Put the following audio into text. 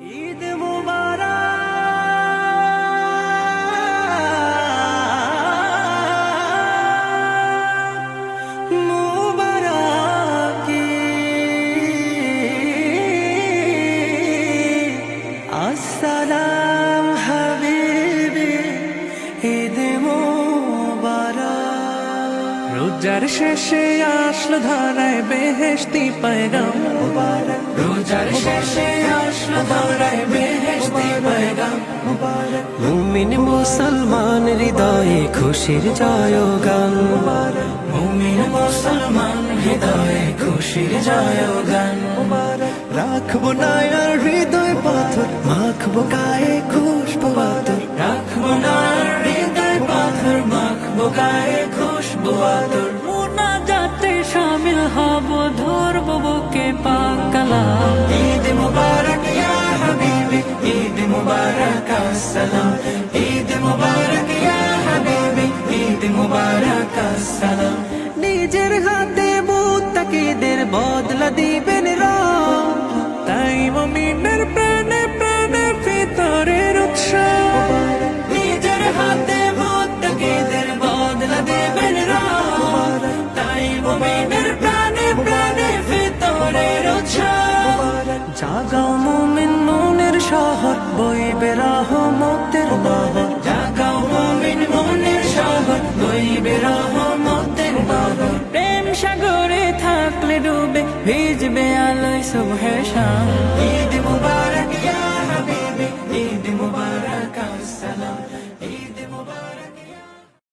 ঈদ মুবারক মুবারক। আসসালাম হাবিবি ঈদ মুবারক। রোজার শেষে আসলো ধরায় বেহেশতি পয়গাম। মুবারক। রোজার শেষে আসলো ধরায় বেহেশতি পয়গাম। মুমিন মুসলমান হৃদয়ে খুশির জয়গান। মুবারক মুমিন মুসলমান হৃদয়ে খুশির জয়গান। মুবারক রাখব না আর হৃদয় পাথর মাখবো গায়ে খুশবু আতর। রাখব না আর হৃদয় পাথর মাখবো গায়ে খুশবু আতর। মোনাজাতে শামিল হব বুকে পাকালা ঈদ মুবারক ইয়া হাবিবি ঈদ মুবারক আসসালাম ঈদ মুবারক ইয়া হাবিবি ঈদ মুবারক আসসালাম নিজের হাতে মুত্তাকিদের বদলা দিবেন রব জাগাও মুমিন মনের শহর বইবে রহমতের বাহর। জাগাও মুমিন মনের শহর বইবে রহমতের বাহর। প্রেম সাগরে থাকলে ডুবে ভিজবে আলোয় শুভে শাম।